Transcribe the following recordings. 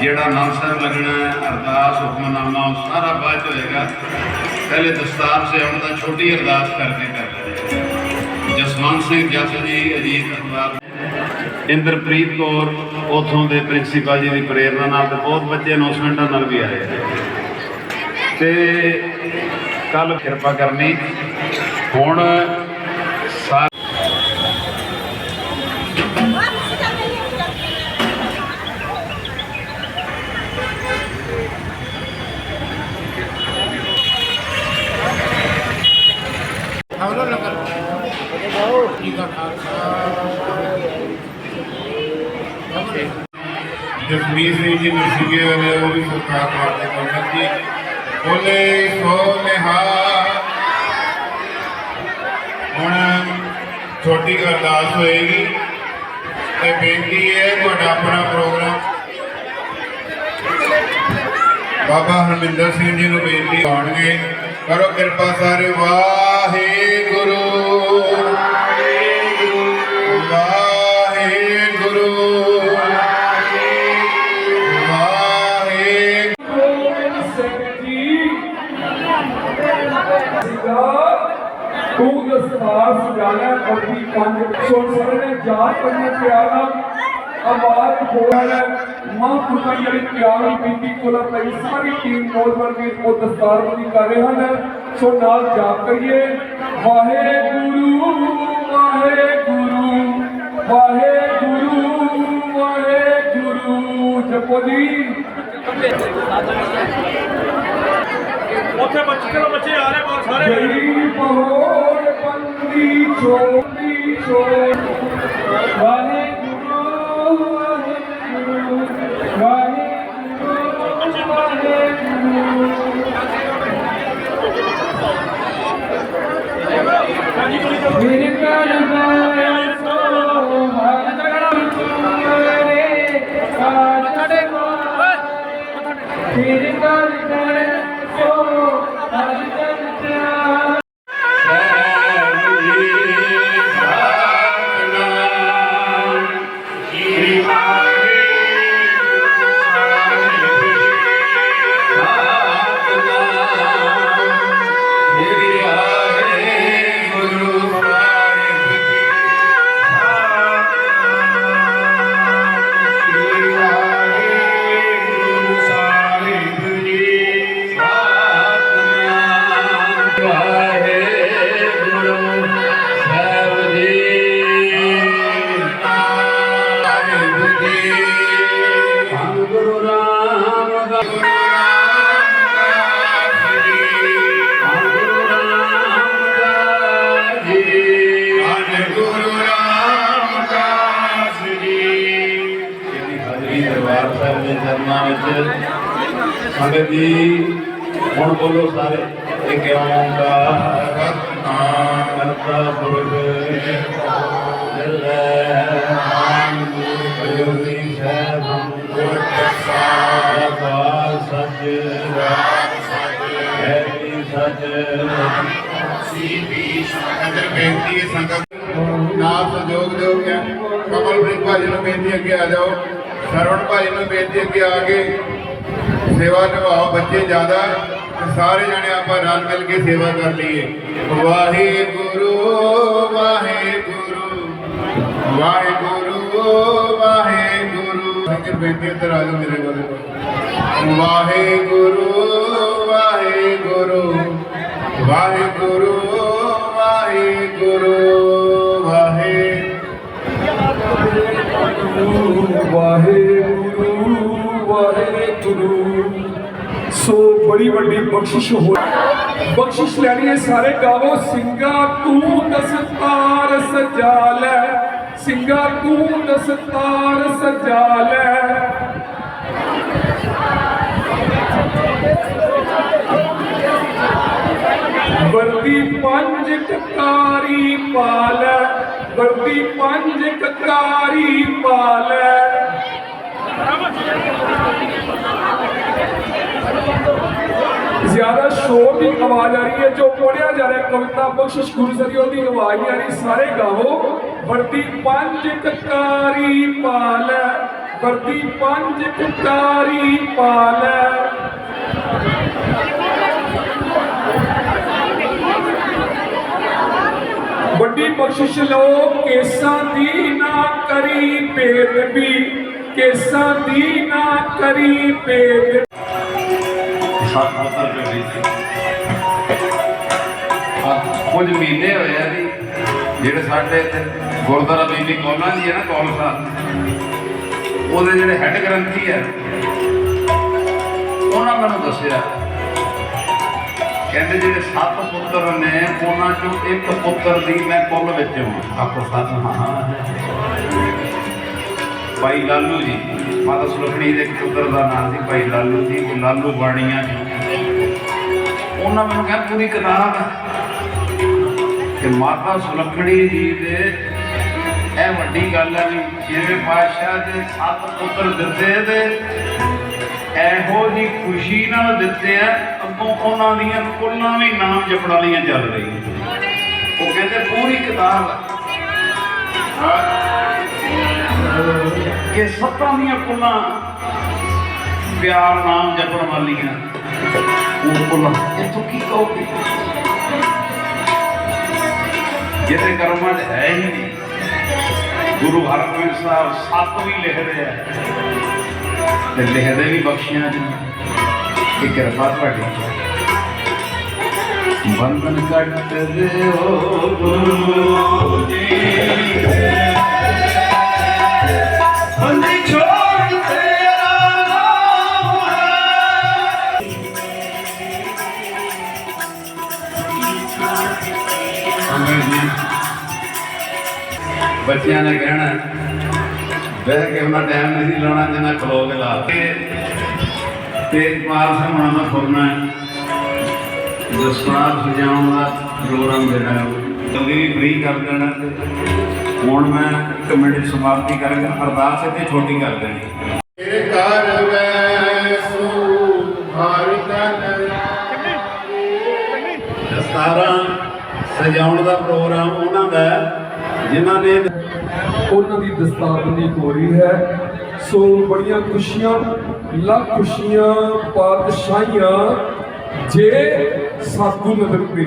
ਜਿਹੜਾ ਨਾਮਸਰ ਲੱਗਣਾ ਹੈ, ਅਰਦਾਸ ਹੁਕਮਨਾਮਾ ਉਹ ਸਾਰਾ ਬਾਅਦ 'ਚ ਹੋਏਗਾ। ਪਹਿਲੇ ਦਸਤਾਰ ਸੇ ਆਉਣ ਦਾ ਛੋਟੀ ਅਰਦਾਸ ਕਰਦੇ ਕਰਦੇ ਜਸਵੰਤ ਸਿੰਘ ਜੱਸ ਜੀ ਅਜੀਤ ਅਖਬਾਰ। ਇੰਦਰਪ੍ਰੀਤ ਕੌਰ ਉਥੋਂ ਦੇ ਪ੍ਰਿੰਸੀਪਲ ਜੀ ਦੀ ਪ੍ਰੇਰਣਾ ਨਾਲ ਤੇ ਬਹੁਤ ਬੱਚੇ ਅਨਾਉਂਸਮੈਂਟਾਂ ਨਾਲ ਵੀ ਆਏ ਤੇ ਕੱਲ ਕਿਰਪਾ ਕਰਨੀ। ਹੁਣ ਦਾ ਖਾਲਸਾ ਜਸਮੀਤ ਸਿੰਘ ਜੀ ਨਰਸਿੰਘੇ ਵਾਲੇ ਉਹ ਵੀ ਸਰਕਾਰ ਮਾਰਦੇ ਪੰਡਤ ਜੀ ਬੋਲੇ ਸੋ ਨਿਹਾ ਹੁਣ ਛੋਟੀ ਅਰਦਾਸ ਹੋਏਗੀ ਤੇ ਬੇਨਤੀ ਹੈ ਤੁਹਾਡਾ ਆਪਣਾ ਪ੍ਰੋਗਰਾਮ ਬਾਬਾ ਹਰਮਿੰਦਰ ਸਿੰਘ ਜੀ ਨੂੰ ਬੇਨਤੀ ਆਉਣਗੇ ਕਰੋ ਕਿਰਪਾ ਸਾਰੇ ਵਾਹਿਗੁਰੂ ਵਾਹਿਗੁਰੂ ਦਸਤਾਰ ਸਜਾਣਾ ਅੱਧੀ ਪੰਜ ਸੁਣ ਸਕਦੇ ਜਾ ਕਰਨੇ ਪਿਆਰ ਨਾਲ ਆਵਾਜ਼ ਹੋਣਾ ਮਾਂ ਪੁੱਤਾਂ ਜਿਹੜੀ ਪਿਆਰ ਦੀ ਬੀਬੀ ਕੋਲ ਪਈ ਸਾਰੀ ਟੀਮ ਨੌਜਵਾਨ ਵੀ ਉਹ ਦਸਤਾਰਬੰਦੀ ਕਰ ਰਹੇ ਹਨ ਸੋ ਨਾਲ ਜਾਪ ਕਰੀਏ ਵਾਹਿਗੁਰੂ ਵਾਹਿਗੁਰੂ ਵਾਹਿਗੁਰੂ ਵਾਹਿਗੁਰੂ ਜਪੋ ਜੀ ਉੱਥੇ ਬੱਚੇ ਚਲੋ ਬੱਚੇ ਆ ਰਹੇ ਬਾਹਰ ਸਾਰੇ ਜਈ ਪਹੋੜ ਪੰਦੀ ਛੋਟੀ ਛੋੜ ਵਾਹਿਗੁਰੂ ਸੰਗਤ ਜੀ, ਹੁਣ ਬੋਲੋ ਸਾਰੇ। ਇੱਕ ਓੰਕਾਰ ਕਰਤਾ ਪੁਰਖ ਨਿਰਵੈਰ ਅਯੋਗੀ ਸਹਿਬ ਗੁਰ ਪ੍ਰਸਾਦ ਅਕਾਲ ਸੱਚ। ਹੈ ਵੀ ਸੱਚ? ਅੰਦਰ ਬੇਨਤੀ ਹੈ ਸੰਗਤ ਨਾਲ ਸਹਿਯੋਗ ਦਿਓ ਕਿ ਕਮਲਪ੍ਰੀਤ ਭਾਜੀ ਨੂੰ ਬੇਨਤੀ ਅੱਗੇ ਆ ਜਾਓ। ਸਰਵਣ ਭਾਈ ਨੂੰ ਬੇਨਤੀ ਅੱਗੇ ਆ ਕੇ ਸੇਵਾ ਨਿਭਾਓ, ਬੱਚੇ ਜ਼ਿਆਦਾ, ਤੇ ਸਾਰੇ ਜਣੇ ਆਪਾਂ ਰਲ ਮਿਲ ਕੇ ਸੇਵਾ ਕਰ ਲਈਏ। ਵਾਹਿਗੁਰੂ ਵਾਹਿਗੁਰੂ ਵਾਹਿਗੁਰੂ ਵਾਹਿਗੁਰੂ। ਸੰਗਤ ਬੇਨਤੀ ਇੱਧਰ ਆ ਜਾਓ ਮੇਰੇ ਕੋਲ। ਵਾਹਿਗੁਰੂ ਵਾਹਿਗੁਰੂ ਵਾਹਿਗੁਰੂ ਵਾਹਿਗੁਰੂ ਵਾਹਿਗੁਰੂ ਬੜੀ ਵੱਡੀ ਬਖਸ਼ਿਸ਼ ਹੋ ਬਖਸ਼ਿਸ਼ ਲੈਣੀ ਹੈ ਸਾਰੇ ਗਾਵੋ ਸਿੰਘਾ ਤੂੰ ਦਸਤਾਰ ਸਜਾ ਲੈ। ਸਿੰਘਾ ਤੂੰ ਦਸਤਾਰ ਸਜਾ ਲੈ। ਵਰਦੀ ਪੰਜ ਕਕਾਰੀ ਪਾਲ ਵਰਦੀ ਪੰਜ ਕਕਾਰੀ ਪਾਲ ਜ਼ਿਆਦਾ ਸ਼ੋਰ ਦੀ ਆਵਾਜ਼ ਆ ਰਹੀ ਹੈ, ਜੋ ਪੜਿਆ ਜਾ ਰਿਹਾ, ਕਵਿਤਾ ਬਖਸ਼ਿਸ਼ ਗੁਰਸਰੀ ਉਹਦੀ ਆਵਾਜ਼ ਆ ਰਹੀ, ਸਾਰੇ ਗਾਵੋ ਵਰਦੀ ਪੰਜ ਕਕਾਰੀ ਪਾਲੈ, ਵਰਦੀ ਪੰਜ ਕਕਾਰੀ ਪਾਲੈ। ਵੱਡੀ ਬਖਸ਼ਿਸ਼ ਲਓ, ਕੇਸਾਂ ਦੀ ਨਾ ਕਰੀ ਬੇਦਬੀ ਕੇਸਾਂ ਦੀ ਨਾ ਕਰੀ ਬੇਦਬੀ ਸੱਤ ਪੁੱਤਰ ਸੀ ਕੁਝ ਮਹੀਨੇ ਹੋਏ ਆ ਜੀ ਜਿਹੜੇ ਸਾਡੇ ਇੱਥੇ ਗੁਰਦੁਆਰਾ ਬੀਬੀ ਕੌਲਾਂ ਦੀ ਹੈ ਨਾ ਕੌਲਸਾ ਉਹਦੇ ਜਿਹੜੇ ਹੈੱਡ ਗ੍ਰੰਥੀ ਹੈ ਉਹਨਾਂ ਮੈਨੂੰ ਦੱਸਿਆ ਕਹਿੰਦੇ ਜਿਹੜੇ ਸੱਤ ਪੁੱਤਰ ਨੇ ਉਹਨਾਂ ਚੋਂ ਇੱਕ ਪੁੱਤਰ ਦੀ ਮੈਂ ਕੁੱਲ ਵਿੱਚ ਹਾਂ। ਆਪੋ ਸੱਤ ਹਾਂ ਭਾਈ ਲਾਲੂ ਜੀ ਮਾਤਾ ਸੁਲਖਣੀ ਦੇ ਪੁੱਤਰ ਦਾ ਨਾਮ ਸੀ ਭਾਈ ਲਾਲੂ ਜੀ ਉਹ ਲਾਲੂ ਬਾਣੀਆਂ ਜੀ। ਉਹਨਾਂ ਮੈਨੂੰ ਕਿਹਾ, ਪੂਰੀ ਕਿਤਾਬ ਹੈ ਮਾਤਾ ਸੁਲੱਖਣੀ ਜੀ ਦੇ ਇਹ ਵੱਡੀ ਗੱਲ ਹੈ ਵੀ ਛੇਵੇਂ ਪਾਤਸ਼ਾਹ ਦੇ ਸੱਤ ਪੁੱਤਰ ਦਿੱਤੇ ਤੇ ਇਹੋ ਜੀ ਖੁਸ਼ੀ ਨਾਲ ਦਿੱਤੇ ਆ, ਅੱਗੋਂ ਉਹਨਾਂ ਦੀਆਂ ਕੁੱਲਾਂ ਵੀ ਨਾਮ ਜਪਣ ਵਾਲੀਆਂ ਚੱਲ ਰਹੀਆਂ। ਉਹ ਕਹਿੰਦੇ ਪੂਰੀ ਕਿਤਾਬ ਹੈ ਕਿ ਸੱਤਾਂ ਦੀਆਂ ਕੁੱਲਾਂ ਪਿਆਰ ਨਾਮ ਜਪਣ ਵਾਲੀਆਂ। ਉਹ ਕੁੱਲਾਂ ਇੱਥੋਂ ਕੀ ਕਹੋਗੇ ਜਿਹਦੇ ਕਰਮਾਂ 'ਚ ਹੈ ਹੀ ਨਹੀਂ ਗੁਰੂ ਹਰਗੋਬਿੰਦ ਸਾਹਿਬ ਸੱਤ ਵੀ ਲਿਖਦੇ ਆ ਤੇ ਲਿਖਦੇ ਵੀ ਬਖਸ਼ੀਆਂ 'ਚ ਇਹ ਕਿਰਪਾ ਤੁਹਾਡੀ ਬੰਧਨ ਕੱਟ ਬੱਚਿਆਂ ਨੇ ਕਹਿਣਾ ਬਹਿ ਕੇ ਉਹਨਾਂ ਟਾਈਮ ਨਹੀਂ ਸੀ ਲਾਉਣਾ ਜਿੰਨਾ ਖਲੋ ਕੇ ਲਾ ਕੇ ਤੇਜਪਾਲ ਸਿੰਘ ਹੁਣਾਂ ਦਾ ਫੁਰਨਾ ਦਸਤਾਰ ਸਜਾਉਣ ਦਾ ਪ੍ਰੋਗਰਾਮ ਜਿਹੜਾ ਹੈ। ਉਹ ਵੀ ਫ੍ਰੀ ਕਰ ਦੇਣਾ ਹੁਣ ਮੈਂ ਇੱਕ ਮਿੰਟ ਸਮਾਪਤੀ ਕਰਾਂਗਾ। ਅਰਦਾਸ ਇੱਥੇ ਛੋਟੀ ਕਰ ਦੇਣੀ ਤੇਰੇ ਘਰ ਵੈਸੂ ਹਰ ਤਨ ਦਸਤਾਰਾਂ ਸਜਾਉਣ ਦਾ ਪ੍ਰੋਗਰਾਮ ਉਹਨਾਂ ਦਾ ਜਿਨ੍ਹਾਂ ਨੇ ਉਹਨਾਂ ਦੀ ਦਸਤਾਰਬੰਦੀ ਹੋ ਹੈ। ਸੋ ਬੜੀਆਂ ਖੁਸ਼ੀਆਂ, ਲੱਖ ਖੁਸ਼ੀਆਂ, ਪਾਤਸ਼ਾਹੀਆਂ ਜੇ ਸਾਧੂ ਨਜ਼ਰ ਪੇ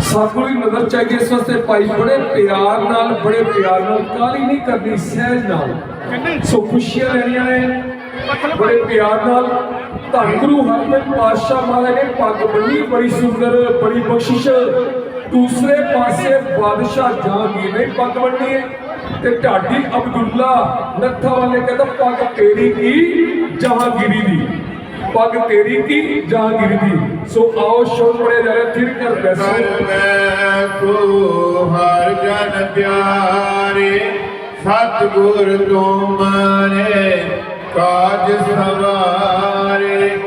ਸਾਧੂ ਦੀ ਨਜ਼ਰ ਚਾਹੀਦੀ ਇਸ ਵਾਸਤੇ ਭਾਈ ਬੜੇ ਪਿਆਰ ਨਾਲ, ਬੜੇ ਪਿਆਰ ਨਾਲ ਕਾਲੀ ਨਹੀਂ ਕਰਨੀ, ਸਹਿਜ ਨਾਲ। ਸੋ ਖੁਸ਼ੀਆਂ ਲੈਣੀਆਂ ਨੇ, ਬੜੇ ਪਿਆਰ ਨਾਲ। ਧੰਨ ਗੁਰੂ ਹਰਗੋਬਿੰਦ ਪਾਤਸ਼ਾਹ ਮਹਾਰਾਜ ਨੇ ਪੱਗ ਬੰਨੀ ਬੜੀ ਸੁੰਦਰ, ਬੜੀ ਬਖਸ਼ਿਸ਼ ਦੂਸਰੇ ਪਾਸੇ ਬਾਦਸ਼ਾਹ ਜਹਾਂਗੀਰ ਨੇ ਪੱਗ ਬੰਨੀ ਹੈ। ਤੇ ਢਾਡੀ ਅਬਦੁੱਲਾ ਨੱਥਾ ਵਾਲੇ ਕਹਿੰਦਾ, ਪੱਗ ਤੇਰੀ ਕੀ? ਜਹਾਂਗੀਰੀ ਦੀ। ਪੱਗ ਤੇਰੀ ਕੀ? ਜਹਾਂਗੀਰੀ ਦੀ। ਸੋ ਆਓ ਸ਼ੋਰ ਪੜੇ ਥਿਰ ਕਰ ਘਰ ਬੈਸੋ ਵੈਸੂ ਹਰ ਜਨ ਪਿਆਰੇ, ਸਤਿਗੁਰ ਤੁਮਰੇ ਕਾਜ ਸਵਾਰੇ।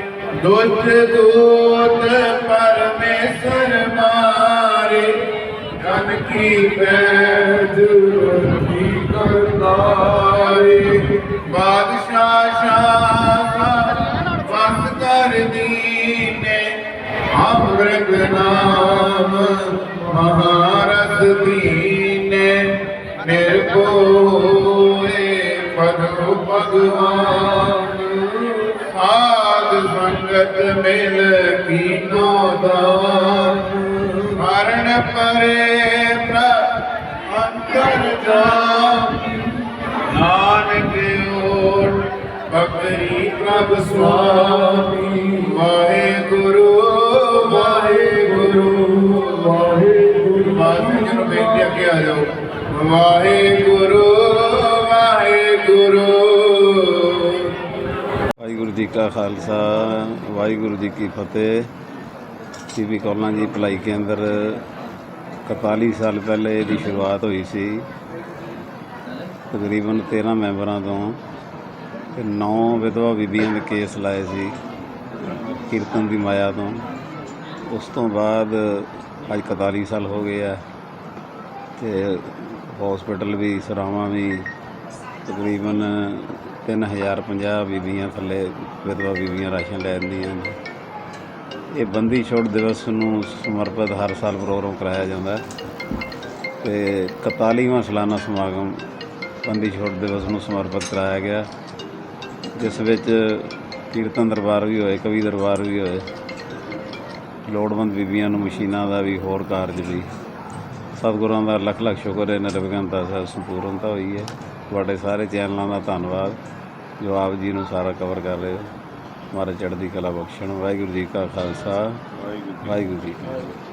ਦੁੱਤ ਦੂਤ ਪਰਮੇਸ਼ਰ ਮਾਰੇ ਜਨ ਕੀ ਪੈਜ ਕੀ ਕਰਤਾਰੇ। ਬਾਦਸ਼ਾਹ ਸ਼ਾਹ ਵਸ ਕਰ ਦੀਨੇ, ਅੰਮ੍ਰਿਤ ਨਾਮ ਮਹਾਰਸ ਦੀਨੇ। ਨਿਰਭਉਏ ਪਦ ਭਗਵਾਨ, ਸਾਧ ਸੰਗਤ ਮਿਲ ਕੀਨੋ ਦਾਨ। ਮਰਨ ਪਰੇ ਪ੍ਰਭ ਅੰਤਰ ਜਾਮ ਨਾਨਕ ਓਟ ਬਕਰੀ ਪ੍ਰਭ ਸੁਆਮੀ। ਵਾਹਿਗੁਰੂ ਵਾਹਿਗੁਰੂ ਵਾਹਿਗੁਰੂ। ਮਾਤਾ ਜੀ ਨੂੰ ਬੇਨਤੀ ਅੱਗੇ ਆ ਜਾਓ। ਵਾਹਿਗੁਰੂ ਵਾਹਿਗੁਰੂ। ਵਾਹਿਗੁਰੂ ਜੀ ਕਾ ਖਾਲਸਾ, ਵਾਹਿਗੁਰੂ ਜੀ ਕੀ ਫਤਿਹ। ਟੀਵੀ ਕੌਲਾਂ ਜੀ ਭਲਾਈ ਕੇਂਦਰ 41 ਸਾਲ ਪਹਿਲੇ ਇਹਦੀ ਸ਼ੁਰੂਆਤ ਹੋਈ ਸੀ। ਤਕਰੀਬਨ 13 ਮੈਂਬਰਾਂ ਤੋਂ ਤੇ 9 ਵਿਧਵਾ ਬੀਬੀਆਂ ਦੇ ਕੇਸ ਲਾਏ ਸੀ ਕੀਰਤਨ ਦੀ ਮਾਇਆ ਤੋਂ। ਉਸ ਤੋਂ ਬਾਅਦ ਅੱਜ 41 ਸਾਲ ਹੋ ਗਏ ਆ ਤੇ ਹਸਪੀਟਲ ਵੀ, ਸਰਾਵਾਂ ਵੀ ਤਕਰੀਬਨ 3050 ਬੀਬੀਆਂ ਥੱਲੇ ਵਿਧਵਾ ਬੀਬੀਆਂ ਰਾਸ਼ਨ ਲੈਂਦੀਆਂ ਨੇ। ਇਹ ਬੰਦੀ ਛੋੜ ਦਿਵਸ ਨੂੰ ਸਮਰਪਿਤ ਹਰ ਸਾਲ ਪ੍ਰੋਗਰਾਮ ਕਰਾਇਆ ਜਾਂਦਾ ਹੈ ਤੇ 41ਵਾਂ ਸਾਲਾਨਾ ਸਮਾਗਮ ਬੰਦੀ ਛੋੜ ਦਿਵਸ ਨੂੰ ਸਮਰਪਿਤ ਕਰਾਇਆ ਗਿਆ ਜਿਸ ਵਿੱਚ ਕੀਰਤਨ ਦਰਬਾਰ ਵੀ ਹੋਏ, ਕਵੀ ਦਰਬਾਰ ਵੀ ਹੋਏ, ਲੋੜਵੰਦ ਬੀਬੀਆਂ ਨੂੰ ਮਸ਼ੀਨਾਂ ਦਾ ਵੀ ਹੋਰ ਕਾਰਜ ਵੀ। ਸਤਿਗੁਰਾਂ ਦਾ ਲੱਖ ਲੱਖ ਸ਼ੁਕਰ ਹੈ ਨਿਰਵਿਘਨਤਾ ਸਹਿ ਸੰਪੂਰਨਤਾ ਹੋਈ ਹੈ। ਤੁਹਾਡੇ ਸਾਰੇ ਚੈਨਲਾਂ ਦਾ ਧੰਨਵਾਦ, ਜੋ ਆਪ ਜੀ ਨੂੰ ਸਾਰਾ ਕਵਰ ਕਰ ਰਹੇ ਹੋ। ਮਾਰੇ ਚੜ੍ਹਦੀ ਕਲਾ ਬਖਸ਼ਣ। ਵਾਹਿਗੁਰੂ ਜੀ ਕਾ ਖਾਲਸਾ। ਵਾਹਿਗੁਰੂ ਜੀ ਕੀ ਫਤਿਹ।